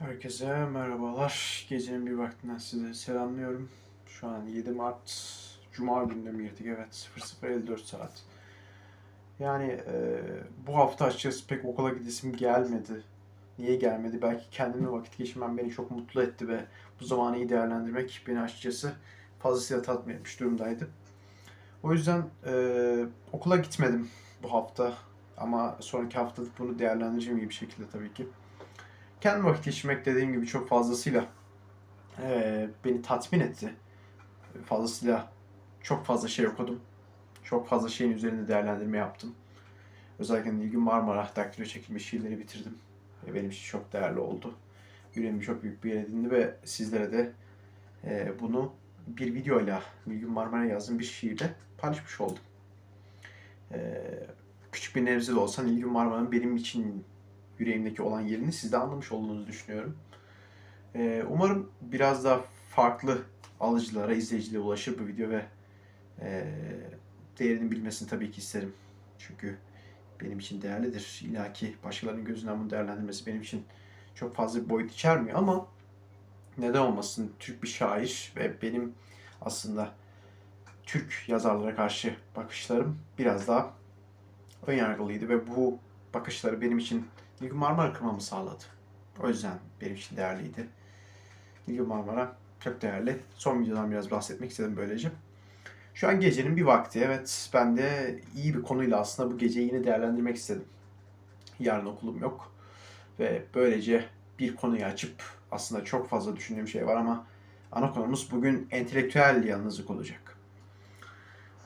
Herkese merhabalar. Gecenin bir vaktinden size selamlıyorum. Şu an 7 Mart Cuma gününe girdik? Evet 00.54 saat. Yani e, bu hafta açıkçası pek okula gidesim gelmedi. Niye gelmedi? Belki kendimle vakit geçirmem beni çok mutlu etti ve bu zamanı iyi değerlendirmek beni açıkçası fazlasıyla tatmin etmiş durumdaydı. O yüzden e, okula gitmedim bu hafta. Ama sonraki hafta bunu değerlendireceğim iyi bir şekilde tabii ki. Kendi vakit geçirmek dediğim gibi çok fazlasıyla eee, beni tatmin etti. Fazlasıyla çok fazla şey okudum. Çok fazla şeyin üzerinde değerlendirme yaptım. Özellikle Nilgün Marmara daktilo çekilmiş şiirleri bitirdim. Ve benim için çok değerli oldu. Yüreğimi çok büyük bir yer edindi ve sizlere de eee, bunu bir videoyla Nilgün Marmara yazdığım bir şiirle paylaşmış oldum. Eee, küçük bir nebze de olsa Nilgün Marmara'nın benim için yüreğimdeki olan yerini siz de anlamış olduğunuzu düşünüyorum. Ee, umarım biraz daha farklı alıcılara, izleyicilere ulaşır bu video ve e, değerini bilmesini tabii ki isterim. Çünkü benim için değerlidir. İlla ki başkalarının gözünden bunu değerlendirmesi benim için çok fazla bir boyut içermiyor ama neden olmasın Türk bir şair ve benim aslında Türk yazarlara karşı bakışlarım biraz daha önyargılıydı ve bu bakışları benim için Nilgün Marmara kırmamı sağladı. O yüzden benim için değerliydi. Nilgün Marmara çok değerli. Son videodan biraz bahsetmek istedim böylece. Şu an gecenin bir vakti. Evet ben de iyi bir konuyla aslında bu geceyi yine değerlendirmek istedim. Yarın okulum yok. Ve böylece bir konuyu açıp aslında çok fazla düşündüğüm şey var ama ana konumuz bugün entelektüel yalnızlık olacak.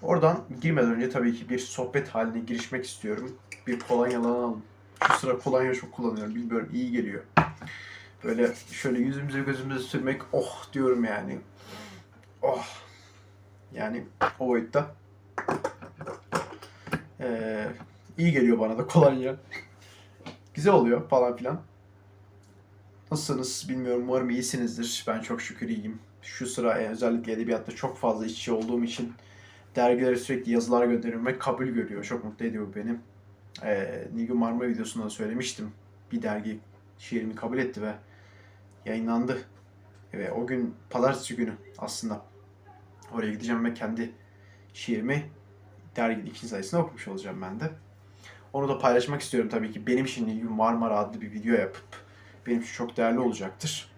Oradan girmeden önce tabii ki bir sohbet haline girişmek istiyorum. Bir kolonyalanalım. Şu sıra kolonya çok kullanıyorum. Bilmiyorum iyi geliyor. Böyle şöyle yüzümüze gözümüze sürmek oh diyorum yani. Oh. Yani o boyutta. Ee, iyi geliyor bana da kolonya. Güzel oluyor falan filan. Nasılsınız bilmiyorum. Umarım iyisinizdir. Ben çok şükür iyiyim. Şu sıra e, özellikle edebiyatta çok fazla işçi olduğum için dergilere sürekli yazılar gönderiyorum ve kabul görüyor. Çok mutlu ediyor beni e, Nilgün Marmara videosunda da söylemiştim. Bir dergi şiirimi kabul etti ve yayınlandı. Ve o gün pazartesi günü aslında oraya gideceğim ve kendi şiirimi derginin ikinci sayısında okumuş olacağım ben de. Onu da paylaşmak istiyorum tabii ki. Benim için Nilgün Marmara adlı bir video yapıp benim için çok değerli olacaktır.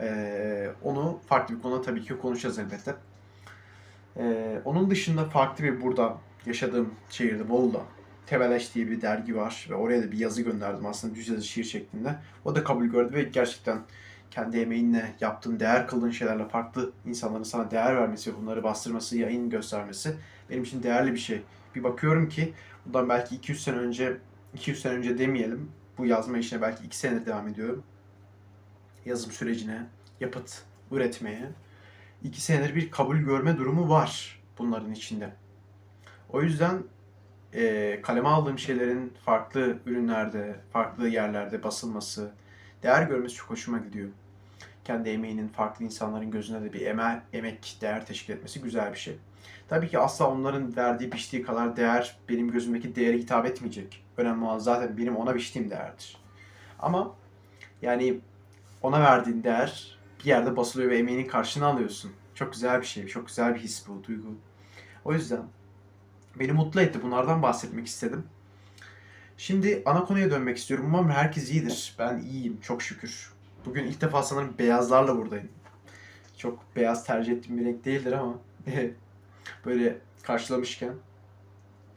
Ee, onu farklı bir konuda tabii ki konuşacağız elbette. Ee, onun dışında farklı bir burada yaşadığım şehirde Bolu'da Teveleş diye bir dergi var ve oraya da bir yazı gönderdim aslında düz yazı şiir şeklinde. O da kabul gördü ve gerçekten kendi emeğinle yaptığın, değer kıldığın şeylerle farklı insanların sana değer vermesi ve bunları bastırması, yayın göstermesi benim için değerli bir şey. Bir bakıyorum ki bundan belki 200 sene önce, 200 sene önce demeyelim, bu yazma işine belki 2 senedir devam ediyorum. Yazım sürecine, yapıt üretmeye. 2 senedir bir kabul görme durumu var bunların içinde. O yüzden e, kaleme aldığım şeylerin farklı ürünlerde, farklı yerlerde basılması, değer görmesi çok hoşuma gidiyor. Kendi emeğinin farklı insanların gözüne de bir emel, emek, değer teşkil etmesi güzel bir şey. Tabii ki asla onların verdiği, biçtiği kadar değer benim gözümdeki değere hitap etmeyecek. Önemli olan zaten benim ona biçtiğim değerdir. Ama yani ona verdiğin değer bir yerde basılıyor ve emeğinin karşılığını alıyorsun. Çok güzel bir şey, çok güzel bir his bu, duygu. O yüzden beni mutlu etti. Bunlardan bahsetmek istedim. Şimdi ana konuya dönmek istiyorum. Umarım herkes iyidir. Ben iyiyim çok şükür. Bugün ilk defa sanırım beyazlarla buradayım. Çok beyaz tercih ettiğim bir renk değildir ama böyle karşılamışken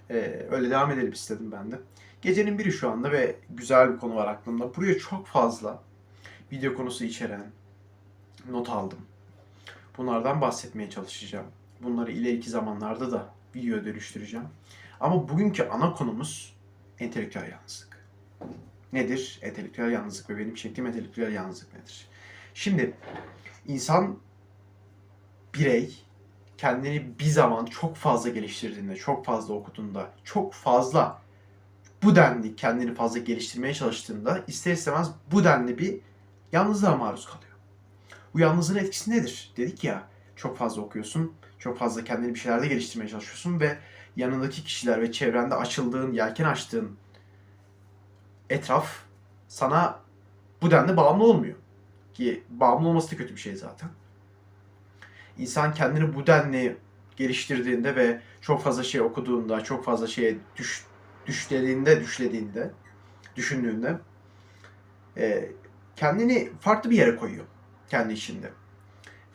e, öyle devam edelim istedim ben de. Gecenin biri şu anda ve güzel bir konu var aklımda. Buraya çok fazla video konusu içeren not aldım. Bunlardan bahsetmeye çalışacağım. Bunları ileriki zamanlarda da video dönüştüreceğim. Ama bugünkü ana konumuz entelektüel yalnızlık. Nedir entelektüel yalnızlık ve benim çektiğim entelektüel yalnızlık nedir? Şimdi insan birey kendini bir zaman çok fazla geliştirdiğinde, çok fazla okuduğunda, çok fazla bu denli kendini fazla geliştirmeye çalıştığında ister istemez bu denli bir yalnızlığa maruz kalıyor. Bu yalnızlığın etkisi nedir? Dedik ya çok fazla okuyorsun, çok fazla kendini bir şeylerde geliştirmeye çalışıyorsun ve yanındaki kişiler ve çevrende açıldığın, yelken açtığın etraf sana bu denli bağımlı olmuyor. ki bağımlı olması da kötü bir şey zaten. İnsan kendini bu denli geliştirdiğinde ve çok fazla şey okuduğunda, çok fazla şeye düş, düşlediğinde, düşlediğinde, düşündüğünde e, kendini farklı bir yere koyuyor kendi içinde.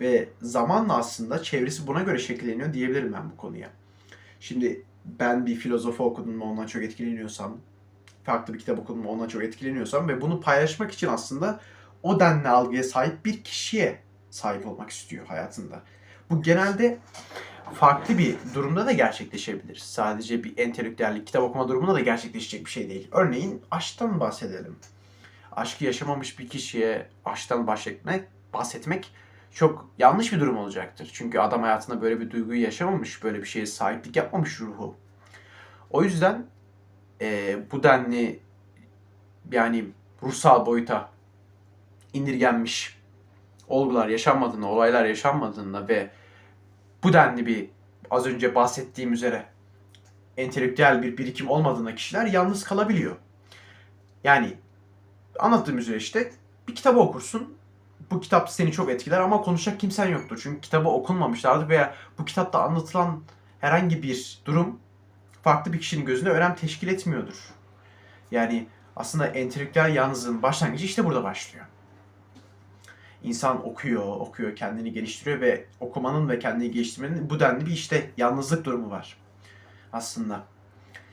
Ve zamanla aslında çevresi buna göre şekilleniyor diyebilirim ben bu konuya. Şimdi ben bir filozofu okudum mu ondan çok etkileniyorsam, farklı bir kitap okudum mu ondan çok etkileniyorsam ve bunu paylaşmak için aslında o denli algıya sahip bir kişiye sahip olmak istiyor hayatında. Bu genelde farklı bir durumda da gerçekleşebilir. Sadece bir entelektüellik kitap okuma durumunda da gerçekleşecek bir şey değil. Örneğin aşktan bahsedelim. Aşkı yaşamamış bir kişiye aşktan bahsetmek, bahsetmek çok yanlış bir durum olacaktır. Çünkü adam hayatında böyle bir duyguyu yaşamamış, böyle bir şeye sahiplik yapmamış ruhu. O yüzden e, bu denli yani ruhsal boyuta indirgenmiş olgular yaşanmadığında, olaylar yaşanmadığında ve bu denli bir az önce bahsettiğim üzere entelektüel bir birikim olmadığında kişiler yalnız kalabiliyor. Yani anlattığım üzere işte bir kitabı okursun. Bu kitap seni çok etkiler ama konuşacak kimsen yoktur. Çünkü kitabı okunmamışlardır veya bu kitapta anlatılan herhangi bir durum farklı bir kişinin gözünde önem teşkil etmiyordur. Yani aslında entelektüel yalnızlığın başlangıcı işte burada başlıyor. İnsan okuyor, okuyor, kendini geliştiriyor ve okumanın ve kendini geliştirmenin bu denli bir işte yalnızlık durumu var. Aslında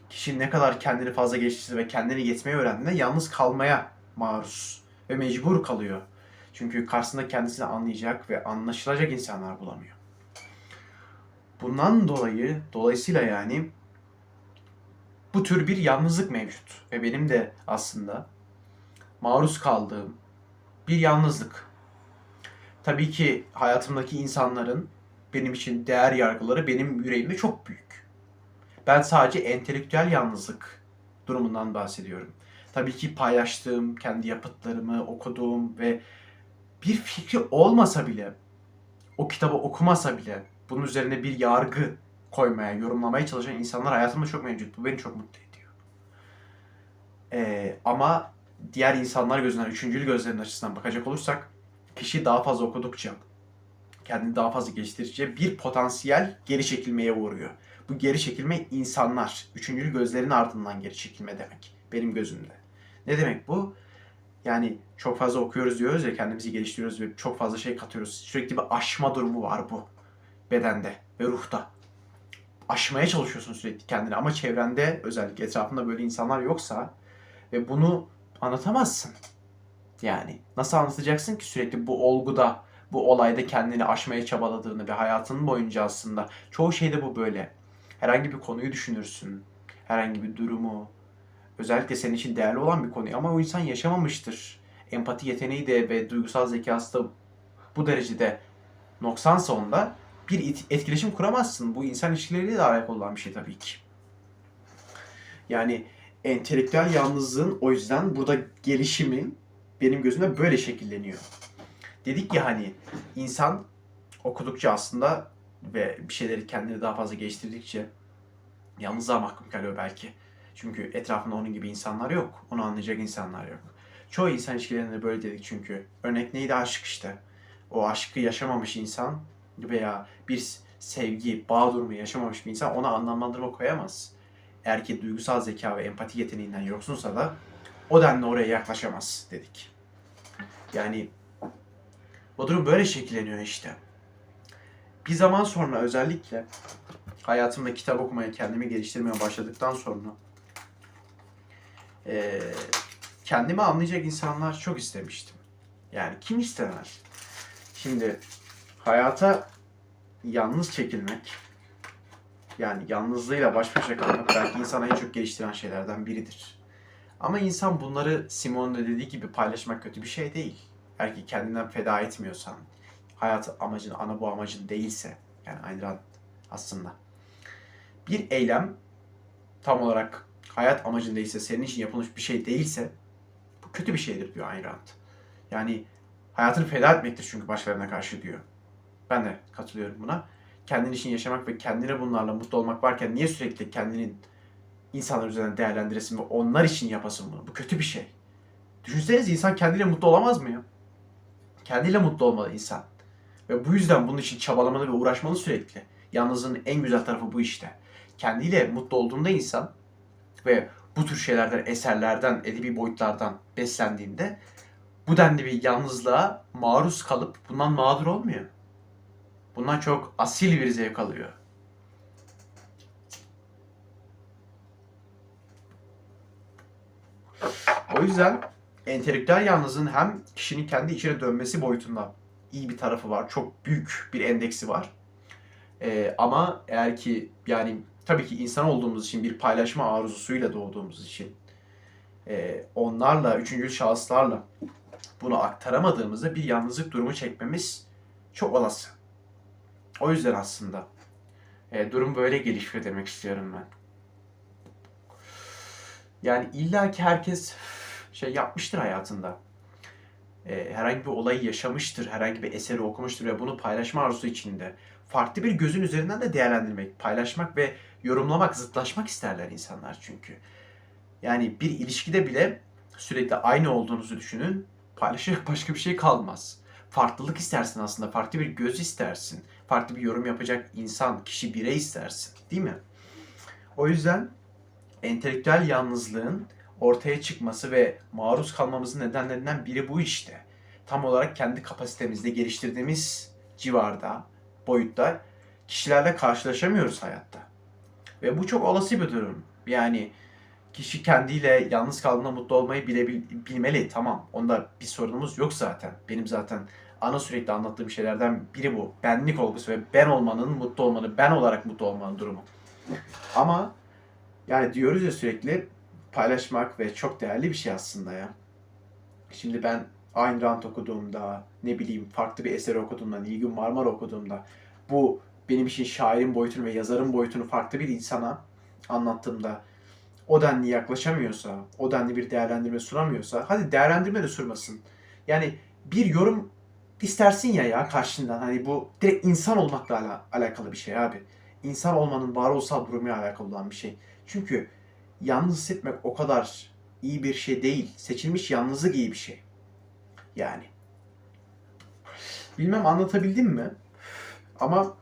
kişi ne kadar kendini fazla geliştirse ve kendini yetmeyi öğrendiğinde yalnız kalmaya maruz ve mecbur kalıyor. Çünkü karşısında kendisini anlayacak ve anlaşılacak insanlar bulamıyor. Bundan dolayı, dolayısıyla yani bu tür bir yalnızlık mevcut. Ve benim de aslında maruz kaldığım bir yalnızlık. Tabii ki hayatımdaki insanların benim için değer yargıları benim yüreğimde çok büyük. Ben sadece entelektüel yalnızlık durumundan bahsediyorum. Tabii ki paylaştığım, kendi yapıtlarımı okuduğum ve bir fikri olmasa bile, o kitabı okumasa bile bunun üzerine bir yargı koymaya, yorumlamaya çalışan insanlar hayatımda çok mevcut. Bu beni çok mutlu ediyor. Ee, ama diğer insanlar gözünden, üçüncülü gözlerin açısından bakacak olursak kişi daha fazla okudukça, kendini daha fazla geliştirdikçe bir potansiyel geri çekilmeye uğruyor. Bu geri çekilme insanlar, üçüncülü gözlerin ardından geri çekilme demek benim gözümde. Ne demek bu? Yani çok fazla okuyoruz diyoruz ya kendimizi geliştiriyoruz ve çok fazla şey katıyoruz. Sürekli bir aşma durumu var bu bedende ve ruhta. Aşmaya çalışıyorsun sürekli kendini ama çevrende özellikle etrafında böyle insanlar yoksa ve bunu anlatamazsın. Yani nasıl anlatacaksın ki sürekli bu olguda, bu olayda kendini aşmaya çabaladığını ve hayatının boyunca aslında çoğu şeyde bu böyle. Herhangi bir konuyu düşünürsün. Herhangi bir durumu, özellikle senin için değerli olan bir konuyu ama o insan yaşamamıştır. Empati yeteneği de ve duygusal zekası da bu derecede noksansa onda bir etkileşim kuramazsın. Bu insan ilişkileriyle de alakalı olan bir şey tabii ki. Yani entelektüel yalnızlığın o yüzden burada gelişimi benim gözümde böyle şekilleniyor. Dedik ya hani insan okudukça aslında ve bir şeyleri kendini daha fazla geliştirdikçe yalnızlığa mahkum kalıyor belki. Çünkü etrafında onun gibi insanlar yok. Onu anlayacak insanlar yok. Çoğu insan ilişkilerinde böyle dedik çünkü. Örnek neydi? Aşk işte. O aşkı yaşamamış insan veya bir sevgi, bağ durumu yaşamamış bir insan ona anlamlandırma koyamaz. Eğer ki duygusal zeka ve empati yeteneğinden yoksunsa da o denli oraya yaklaşamaz dedik. Yani o durum böyle şekilleniyor işte. Bir zaman sonra özellikle hayatımda kitap okumaya, kendimi geliştirmeye başladıktan sonra e, kendimi anlayacak insanlar çok istemiştim. Yani kim istemez? Şimdi hayata yalnız çekilmek, yani yalnızlığıyla baş başa kalmak belki insanı en çok geliştiren şeylerden biridir. Ama insan bunları Simon'un da dediği gibi paylaşmak kötü bir şey değil. Eğer ki kendinden feda etmiyorsan, hayat amacın, ana bu amacın değilse, yani Ayn Rand aslında. Bir eylem tam olarak hayat amacın değilse, senin için yapılmış bir şey değilse bu kötü bir şeydir diyor Ayn Rand. Yani hayatını feda etmektir çünkü başkalarına karşı diyor. Ben de katılıyorum buna. Kendin için yaşamak ve kendine bunlarla mutlu olmak varken niye sürekli kendinin insanlar üzerinden değerlendiresin ve onlar için yapasın bunu? Bu kötü bir şey. Düşünseniz insan kendiyle mutlu olamaz mı ya? Kendiyle mutlu olmalı insan. Ve bu yüzden bunun için çabalamalı ve uğraşmalı sürekli. Yalnızlığın en güzel tarafı bu işte. Kendiyle mutlu olduğunda insan ve bu tür şeylerden, eserlerden, edebi boyutlardan beslendiğinde bu denli bir yalnızlığa maruz kalıp bundan mağdur olmuyor. Bundan çok asil bir zevk alıyor. O yüzden entelektüel yalnızlığın hem kişinin kendi içine dönmesi boyutunda iyi bir tarafı var. Çok büyük bir endeksi var. Ee, ama eğer ki yani tabii ki insan olduğumuz için bir paylaşma arzusuyla doğduğumuz için e, onlarla, üçüncü şahıslarla bunu aktaramadığımızda bir yalnızlık durumu çekmemiz çok olası. O yüzden aslında e, durum böyle gelişiyor demek istiyorum ben. Yani illaki herkes şey yapmıştır hayatında. E, herhangi bir olayı yaşamıştır, herhangi bir eseri okumuştur ve bunu paylaşma arzusu içinde. Farklı bir gözün üzerinden de değerlendirmek, paylaşmak ve yorumlamak, zıtlaşmak isterler insanlar çünkü. Yani bir ilişkide bile sürekli aynı olduğunuzu düşünün. Paylaşacak başka bir şey kalmaz. Farklılık istersin aslında. Farklı bir göz istersin. Farklı bir yorum yapacak insan, kişi, birey istersin. Değil mi? O yüzden entelektüel yalnızlığın ortaya çıkması ve maruz kalmamızın nedenlerinden biri bu işte. Tam olarak kendi kapasitemizde geliştirdiğimiz civarda, boyutta kişilerle karşılaşamıyoruz hayatta. Ve bu çok olası bir durum. Yani kişi kendiyle yalnız kaldığında mutlu olmayı bilebil, bilmeli. Tamam. Onda bir sorunumuz yok zaten. Benim zaten ana sürekli anlattığım şeylerden biri bu. Benlik olgusu ve ben olmanın mutlu olmanı, ben olarak mutlu olmanın durumu. Ama yani diyoruz ya sürekli paylaşmak ve çok değerli bir şey aslında ya. Şimdi ben Ayn Rand okuduğumda, ne bileyim farklı bir eser okuduğumda, Nilgün Marmara okuduğumda bu benim için şairin boyutunu ve yazarın boyutunu farklı bir insana anlattığımda o denli yaklaşamıyorsa, o denli bir değerlendirme sunamıyorsa, hadi değerlendirme de sunmasın. Yani bir yorum istersin ya ya karşından. Hani bu direkt insan olmakla ala- alakalı bir şey abi. İnsan olmanın varoluşsal durumuyla alakalı olan bir şey. Çünkü yalnız hissetmek o kadar iyi bir şey değil. Seçilmiş yalnızlık iyi bir şey. Yani. Bilmem anlatabildim mi? Ama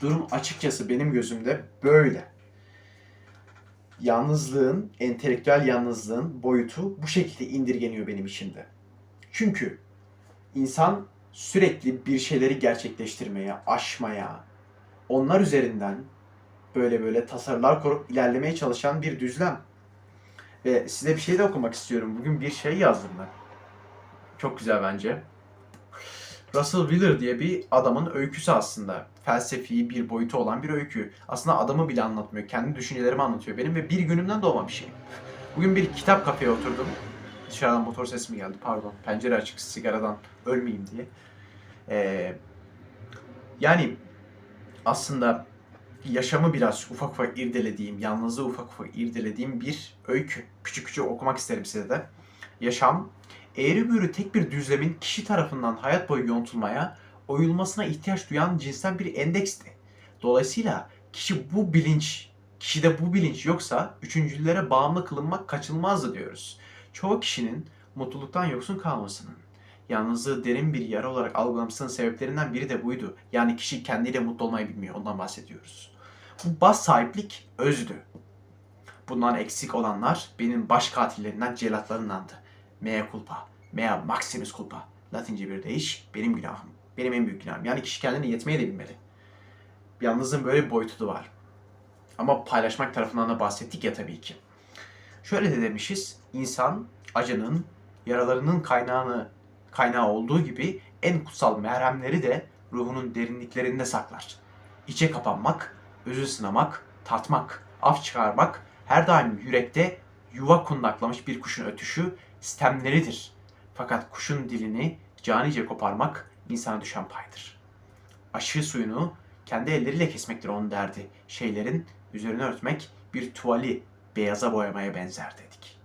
durum açıkçası benim gözümde böyle yalnızlığın, entelektüel yalnızlığın boyutu bu şekilde indirgeniyor benim içimde. Çünkü insan sürekli bir şeyleri gerçekleştirmeye, aşmaya, onlar üzerinden böyle böyle tasarılar kurup ilerlemeye çalışan bir düzlem. Ve size bir şey de okumak istiyorum. Bugün bir şey yazdım ben. Çok güzel bence. Russell Wheeler diye bir adamın öyküsü aslında. Felsefi bir boyutu olan bir öykü. Aslında adamı bile anlatmıyor. Kendi düşüncelerimi anlatıyor benim ve bir günümden doğma bir şey. Bugün bir kitap kafeye oturdum. Dışarıdan motor sesi mi geldi? Pardon. Pencere açık sigaradan ölmeyeyim diye. Ee, yani aslında yaşamı biraz ufak ufak irdelediğim, yalnızlığı ufak ufak irdelediğim bir öykü. Küçük küçük okumak isterim size de. Yaşam eğri büğrü tek bir düzlemin kişi tarafından hayat boyu yontulmaya, oyulmasına ihtiyaç duyan cinsten bir endeksti. Dolayısıyla kişi bu bilinç, kişide bu bilinç yoksa üçüncülere bağımlı kılınmak kaçınılmazdı diyoruz. Çoğu kişinin mutluluktan yoksun kalmasının, yalnızlığı derin bir yara olarak algılamasının sebeplerinden biri de buydu. Yani kişi kendiyle mutlu olmayı bilmiyor, ondan bahsediyoruz. Bu bas sahiplik özdü. Bundan eksik olanlar benim baş katillerinden, celatlarındandı. Mea culpa, mea maximus culpa. Latince bir deyiş, benim günahım. Benim en büyük günahım. Yani kişi kendini yetmeye de bilmeli. Yalnızlığın böyle bir boyutu da var. Ama paylaşmak tarafından da bahsettik ya tabii ki. Şöyle de demişiz, insan acının, yaralarının kaynağını kaynağı olduğu gibi en kutsal merhemleri de ruhunun derinliklerinde saklar. İçe kapanmak, özü sınamak, tartmak, af çıkarmak her daim yürekte yuva kundaklamış bir kuşun ötüşü stemleridir. Fakat kuşun dilini canice koparmak insana düşen paydır. Aşı suyunu kendi elleriyle kesmektir onun derdi. Şeylerin üzerine örtmek bir tuvali beyaza boyamaya benzer dedik.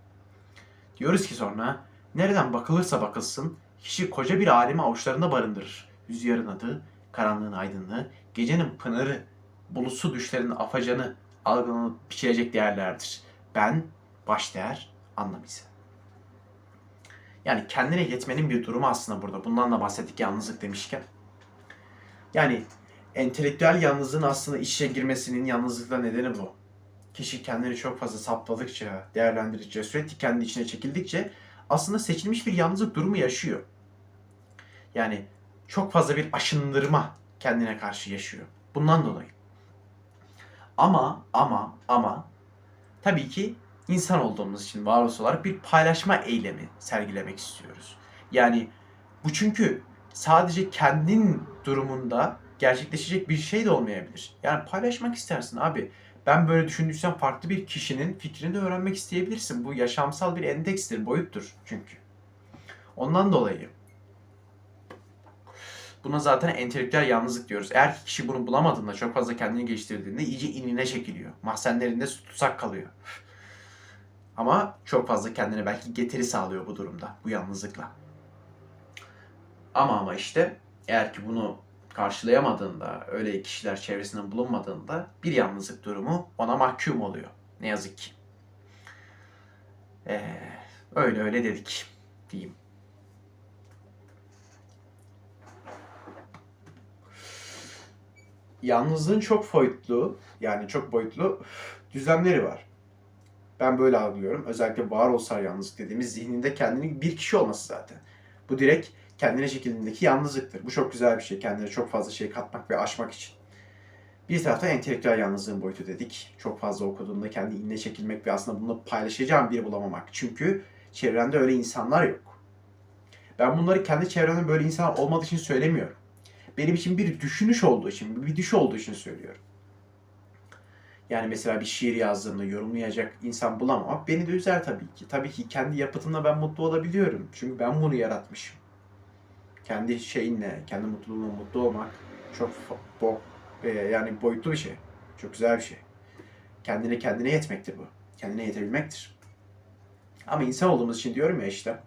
Diyoruz ki sonra nereden bakılırsa bakılsın kişi koca bir alemi avuçlarında barındırır. Rüzgarın adı, karanlığın aydınlığı, gecenin pınarı, bulutsu düşlerin afacanı algılanıp biçilecek değerlerdir. Ben, baş değer, anlam ise. Yani kendine yetmenin bir durumu aslında burada. Bundan da bahsettik yalnızlık demişken. Yani entelektüel yalnızlığın aslında işe girmesinin yalnızlıkla nedeni bu. Kişi kendini çok fazla sapladıkça, değerlendirdikçe, sürekli kendi içine çekildikçe aslında seçilmiş bir yalnızlık durumu yaşıyor. Yani çok fazla bir aşındırma kendine karşı yaşıyor. Bundan dolayı. Ama ama ama tabii ki insan olduğumuz için varoluş olarak bir paylaşma eylemi sergilemek istiyoruz. Yani bu çünkü sadece kendin durumunda gerçekleşecek bir şey de olmayabilir. Yani paylaşmak istersin abi. Ben böyle düşündüysem farklı bir kişinin fikrini de öğrenmek isteyebilirsin. Bu yaşamsal bir endekstir, boyuttur çünkü. Ondan dolayı Buna zaten entelektüel yalnızlık diyoruz. Eğer kişi bunu bulamadığında, çok fazla kendini geliştirdiğinde iyice inine çekiliyor. Mahzenlerinde tutsak kalıyor. Ama çok fazla kendine belki getiri sağlıyor bu durumda, bu yalnızlıkla. Ama ama işte eğer ki bunu karşılayamadığında, öyle kişiler çevresinde bulunmadığında bir yalnızlık durumu ona mahkum oluyor. Ne yazık ki. Ee, öyle öyle dedik diyeyim. Yalnızlığın çok boyutlu, yani çok boyutlu düzlemleri var. Ben böyle algılıyorum. Özellikle varoluşsal yalnızlık dediğimiz zihninde kendinin bir kişi olması zaten. Bu direkt kendine çekildiğindeki yalnızlıktır. Bu çok güzel bir şey. Kendine çok fazla şey katmak ve aşmak için. Bir tarafta entelektüel yalnızlığın boyutu dedik. Çok fazla okuduğunda kendi inine çekilmek ve aslında bunu paylaşacağım biri bulamamak. Çünkü çevrende öyle insanlar yok. Ben bunları kendi çevremde böyle insan olmadığı için söylemiyorum. Benim için bir düşünüş olduğu için, bir düş olduğu için söylüyorum. Yani mesela bir şiir yazdığımda yorumlayacak insan bulamamak beni de üzer tabii ki. Tabii ki kendi yapıtımla ben mutlu olabiliyorum. Çünkü ben bunu yaratmışım. Kendi şeyinle, kendi mutluluğumla mutlu olmak çok bo e, yani boyutlu bir şey. Çok güzel bir şey. Kendine kendine yetmektir bu. Kendine yetebilmektir. Ama insan olduğumuz için diyorum ya işte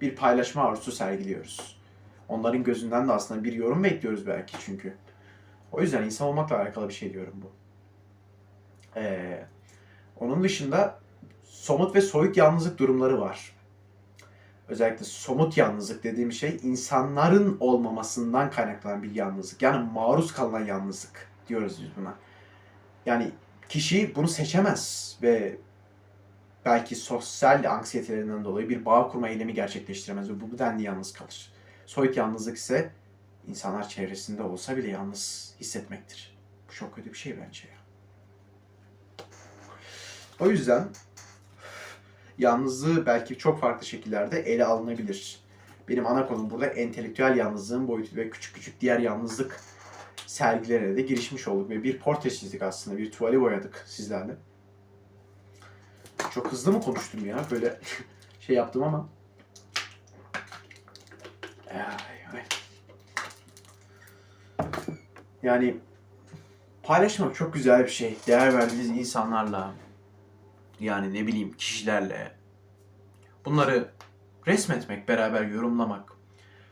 bir paylaşma arzusu sergiliyoruz. Onların gözünden de aslında bir yorum bekliyoruz belki çünkü. O yüzden insan olmakla alakalı bir şey diyorum bu. Ee, onun dışında somut ve soyut yalnızlık durumları var. Özellikle somut yalnızlık dediğim şey insanların olmamasından kaynaklanan bir yalnızlık. Yani maruz kalınan yalnızlık diyoruz biz buna. Yani kişi bunu seçemez ve belki sosyal anksiyetelerinden dolayı bir bağ kurma eylemi gerçekleştiremez ve bu denli yalnız kalır. Soyut yalnızlık ise insanlar çevresinde olsa bile yalnız hissetmektir. Bu çok kötü bir şey bence. O yüzden yalnızlığı belki çok farklı şekillerde ele alınabilir. Benim ana konum burada entelektüel yalnızlığın boyutu ve küçük küçük diğer yalnızlık sergilerine de girişmiş olduk ve bir portre çizdik aslında. Bir tuvali boyadık sizlerle. Çok hızlı mı konuştum ya? Böyle şey yaptım ama. Yani paylaşmak çok güzel bir şey. Değer verdiğiniz insanlarla, yani ne bileyim kişilerle bunları resmetmek, beraber yorumlamak.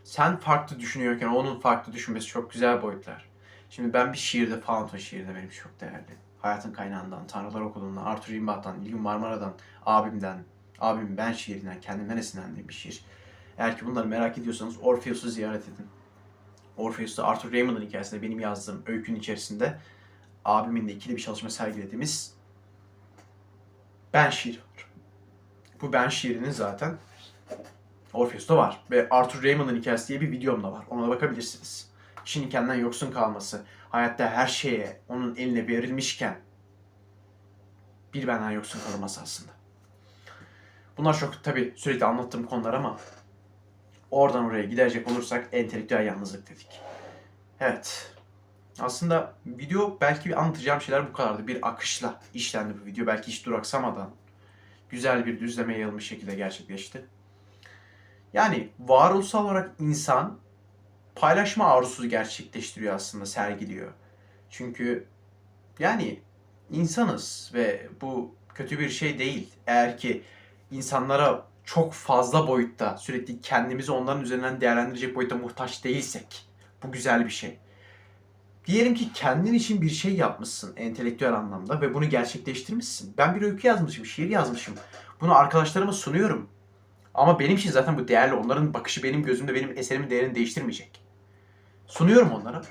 Sen farklı düşünüyorken onun farklı düşünmesi çok güzel boyutlar. Şimdi ben bir şiirde, Fountain şiirde benim çok değerli. Hayatın kaynağından, Tanrılar Okulu'ndan, Arthur Rimbaud'dan, Nilgün Marmara'dan, abimden, abim ben şiirinden, kendimden esinlendiğim bir şiir. Eğer ki bunları merak ediyorsanız Orpheus'u ziyaret edin. Orpheus'ta Arthur Raymond'ın hikayesinde benim yazdığım öykünün içerisinde abimin de ikili bir çalışma sergilediğimiz ben şiiri var. Bu ben şiirinin zaten Orpheus'ta var. Ve Arthur Raymond'ın hikayesi diye bir videom da var. Ona da bakabilirsiniz. Kişinin kendinden yoksun kalması, hayatta her şeye onun eline verilmişken bir benden yoksun kalması aslında. Bunlar çok tabii sürekli anlattığım konular ama oradan oraya giderecek olursak entelektüel yalnızlık dedik. Evet. Aslında video belki anlatacağım şeyler bu kadardı. Bir akışla işlendi bu video. Belki hiç duraksamadan güzel bir düzleme yayılmış şekilde gerçekleşti. Yani varoluşsal olarak insan paylaşma arzusu gerçekleştiriyor aslında, sergiliyor. Çünkü yani insanız ve bu kötü bir şey değil. Eğer ki insanlara çok fazla boyutta sürekli kendimizi onların üzerinden değerlendirecek boyutta muhtaç değilsek bu güzel bir şey. Diyelim ki kendin için bir şey yapmışsın entelektüel anlamda ve bunu gerçekleştirmişsin. Ben bir öykü yazmışım, şiir yazmışım. Bunu arkadaşlarıma sunuyorum. Ama benim için zaten bu değerli. Onların bakışı benim gözümde benim eserimin değerini değiştirmeyecek. Sunuyorum onlara.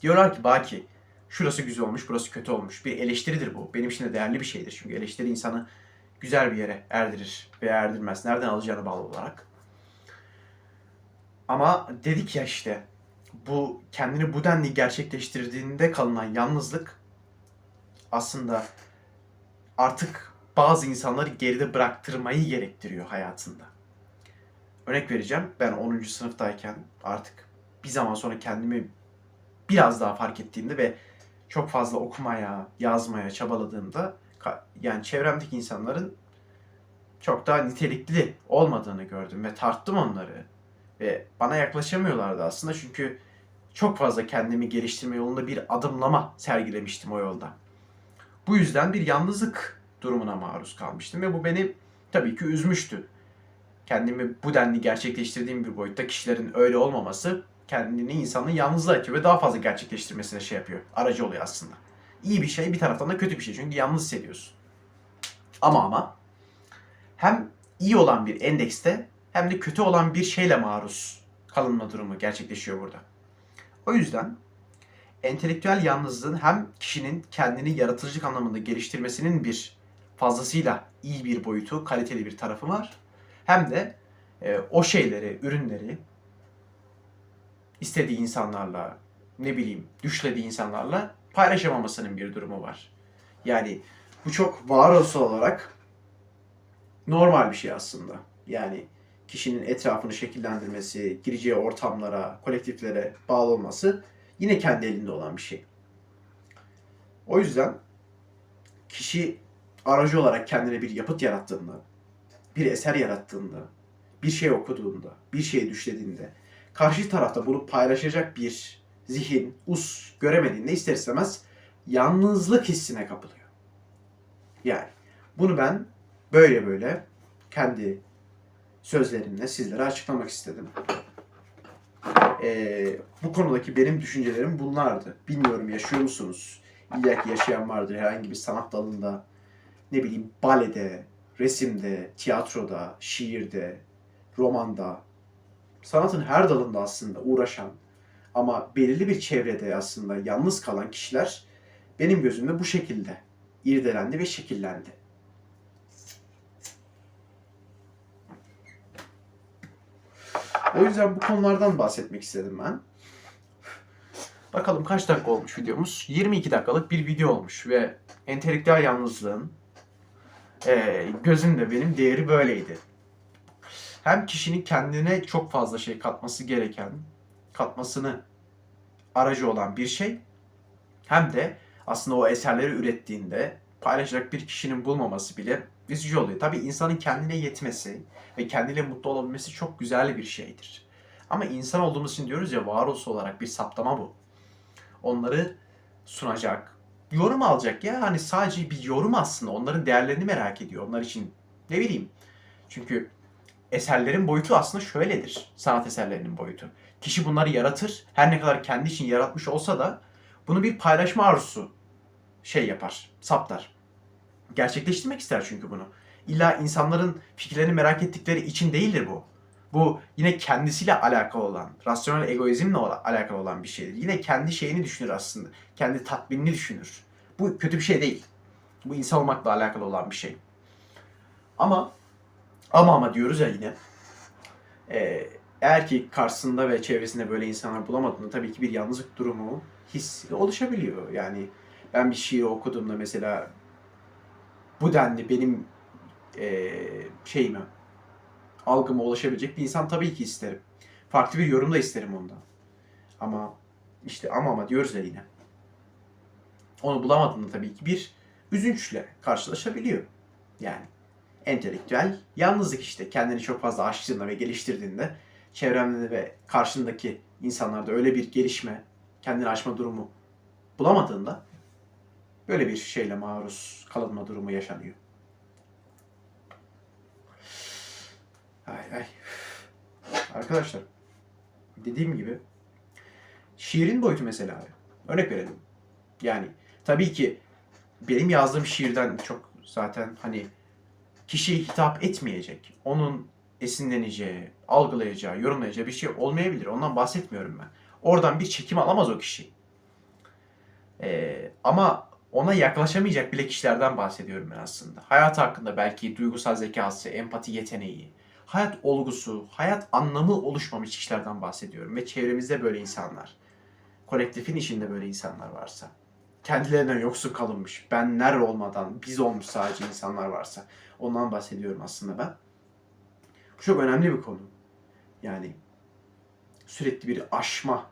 Diyorlar ki Baki şurası güzel olmuş, burası kötü olmuş. Bir eleştiridir bu. Benim için de değerli bir şeydir. Çünkü eleştiri insanı güzel bir yere erdirir veya erdirmez. Nereden alacağını bağlı olarak. Ama dedik ya işte bu kendini bu denli gerçekleştirdiğinde kalınan yalnızlık aslında artık bazı insanları geride bıraktırmayı gerektiriyor hayatında. Örnek vereceğim. Ben 10. sınıftayken artık bir zaman sonra kendimi biraz daha fark ettiğimde ve çok fazla okumaya, yazmaya çabaladığımda yani çevremdeki insanların çok daha nitelikli olmadığını gördüm ve tarttım onları. Ve bana yaklaşamıyorlardı aslında çünkü çok fazla kendimi geliştirme yolunda bir adımlama sergilemiştim o yolda. Bu yüzden bir yalnızlık durumuna maruz kalmıştım ve bu beni tabii ki üzmüştü. Kendimi bu denli gerçekleştirdiğim bir boyutta kişilerin öyle olmaması kendini insanın yalnızlığa itiyor ve daha fazla gerçekleştirmesine şey yapıyor. Aracı oluyor aslında. İyi bir şey bir taraftan da kötü bir şey çünkü yalnız hissediyorsun. Ama ama hem iyi olan bir endekste hem de kötü olan bir şeyle maruz kalınma durumu gerçekleşiyor burada. O yüzden entelektüel yalnızlığın hem kişinin kendini yaratıcılık anlamında geliştirmesinin bir fazlasıyla iyi bir boyutu, kaliteli bir tarafı var. Hem de e, o şeyleri, ürünleri istediği insanlarla, ne bileyim, düşlediği insanlarla paylaşamamasının bir durumu var. Yani bu çok varoluşsal olarak normal bir şey aslında. Yani kişinin etrafını şekillendirmesi, gireceği ortamlara, kolektiflere bağlı olması yine kendi elinde olan bir şey. O yüzden kişi aracı olarak kendine bir yapıt yarattığında, bir eser yarattığında, bir şey okuduğunda, bir şey düşlediğinde, karşı tarafta bunu paylaşacak bir zihin, us göremediğinde ister istemez yalnızlık hissine kapılıyor. Yani bunu ben böyle böyle kendi sözlerimle sizlere açıklamak istedim. Ee, bu konudaki benim düşüncelerim bunlardı. Bilmiyorum yaşıyor musunuz? İlla ki yaşayan vardır herhangi bir sanat dalında. Ne bileyim balede, resimde, tiyatroda, şiirde, romanda. Sanatın her dalında aslında uğraşan ama belirli bir çevrede aslında yalnız kalan kişiler benim gözümde bu şekilde irdelendi ve şekillendi. O yüzden bu konulardan bahsetmek istedim ben. Bakalım kaç dakika olmuş videomuz? 22 dakikalık bir video olmuş ve entelektüel yalnızlığın e, gözümde benim değeri böyleydi. Hem kişinin kendine çok fazla şey katması gereken, katmasını aracı olan bir şey hem de aslında o eserleri ürettiğinde paylaşacak bir kişinin bulmaması bile üzücü oluyor. Tabii insanın kendine yetmesi ve kendiyle mutlu olabilmesi çok güzel bir şeydir. Ama insan olduğumuz için diyoruz ya varoluş olarak bir saptama bu. Onları sunacak, yorum alacak ya hani sadece bir yorum aslında onların değerlerini merak ediyor. Onlar için ne bileyim. Çünkü eserlerin boyutu aslında şöyledir. Sanat eserlerinin boyutu. Kişi bunları yaratır. Her ne kadar kendi için yaratmış olsa da bunu bir paylaşma arzusu şey yapar, saptar. Gerçekleştirmek ister çünkü bunu. İlla insanların fikirlerini merak ettikleri için değildir bu. Bu yine kendisiyle alakalı olan, rasyonel egoizmle alakalı olan bir şeydir. Yine kendi şeyini düşünür aslında. Kendi tatminini düşünür. Bu kötü bir şey değil. Bu insan olmakla alakalı olan bir şey. Ama ama ama diyoruz ya yine. Ee, eğer ki karşısında ve çevresinde böyle insanlar bulamadığında tabii ki bir yalnızlık durumu hissi oluşabiliyor. Yani ben bir şiir okuduğumda mesela bu denli benim eee şeyime, algıma ulaşabilecek bir insan tabii ki isterim. Farklı bir yorum da isterim ondan. Ama işte ama ama diyoruz ya yine. Onu bulamadığında tabii ki bir üzünçle karşılaşabiliyor. Yani entelektüel yalnızlık işte. Kendini çok fazla aştığında ve geliştirdiğinde çevremde ve karşındaki insanlarda öyle bir gelişme, kendini aşma durumu bulamadığında böyle bir şeyle maruz kalınma durumu yaşanıyor. Ay ay. Arkadaşlar dediğim gibi şiirin boyutu mesela abi. Örnek verelim. Yani tabii ki benim yazdığım şiirden çok zaten hani kişiye hitap etmeyecek, onun esinleneceği, algılayacağı, yorumlayacağı bir şey olmayabilir. Ondan bahsetmiyorum ben. Oradan bir çekim alamaz o kişi. Ee, ama ona yaklaşamayacak bile kişilerden bahsediyorum ben aslında. Hayat hakkında belki duygusal zekası, empati yeteneği, hayat olgusu, hayat anlamı oluşmamış kişilerden bahsediyorum. Ve çevremizde böyle insanlar, kolektifin içinde böyle insanlar varsa, kendilerinden yoksun kalınmış, benler olmadan biz olmuş sadece insanlar varsa, ondan bahsediyorum aslında ben. Bu çok önemli bir konu. Yani sürekli bir aşma,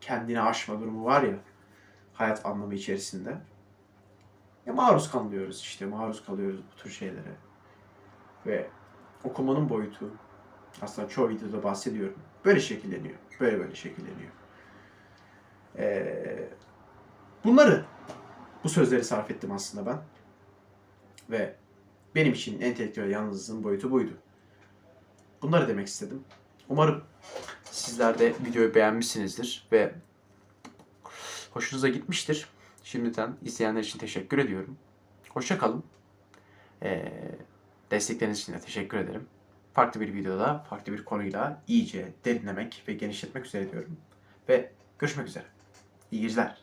kendini aşma durumu var ya hayat anlamı içerisinde. Ya maruz kalıyoruz işte, maruz kalıyoruz bu tür şeylere. Ve okumanın boyutu, aslında çoğu videoda bahsediyorum, böyle şekilleniyor. Böyle böyle şekilleniyor. Ee, bunları, bu sözleri sarf ettim aslında ben. Ve benim için entelektüel yalnızlığın boyutu buydu. Bunları demek istedim. Umarım sizler de videoyu beğenmişsinizdir ve hoşunuza gitmiştir. Şimdiden izleyenler için teşekkür ediyorum. Hoşça kalın. Ee, destekleriniz için de teşekkür ederim. Farklı bir videoda, farklı bir konuyla iyice derinlemek ve genişletmek üzere diyorum. Ve görüşmek üzere. İyi geceler.